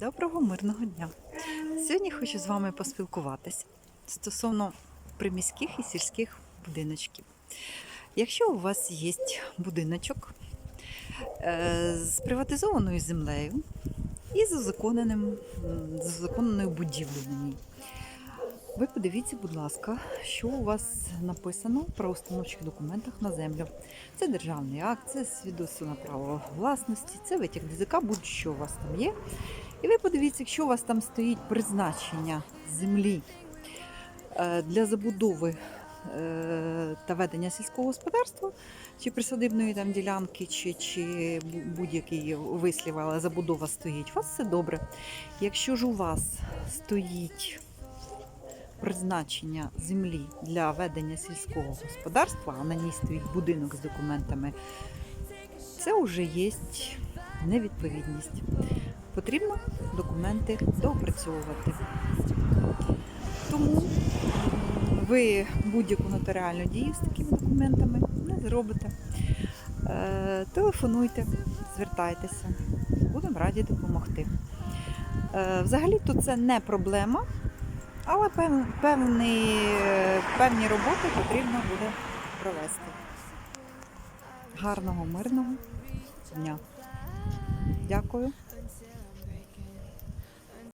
Доброго мирного дня! Сьогодні хочу з вами поспілкуватися стосовно приміських і сільських будиночків. Якщо у вас є будиночок е, з приватизованою землею і з узаконеним, будівлею ви подивіться, будь ласка, що у вас написано про установчих документах на землю. Це державний акт, це свідоцтво на право власності, це витяг ДЗК, будь-що у вас там є. І ви подивіться, якщо у вас там стоїть призначення землі е, для забудови е, та ведення сільського господарства, чи присадибної там ділянки, чи, чи будь-який вислів, але забудова стоїть, у вас все добре. Якщо ж у вас стоїть призначення землі для ведення сільського господарства, а на ній стоїть будинок з документами, це вже є невідповідність. Потрібно документи доопрацьовувати. Тому ви будь-яку нотаріальну дію з такими документами не зробите. Е, Телефонуйте, звертайтеся, будемо раді допомогти. Е, Взагалі-то це не проблема, але певні, певні роботи потрібно буде провести. Гарного, мирного дня. Дякую.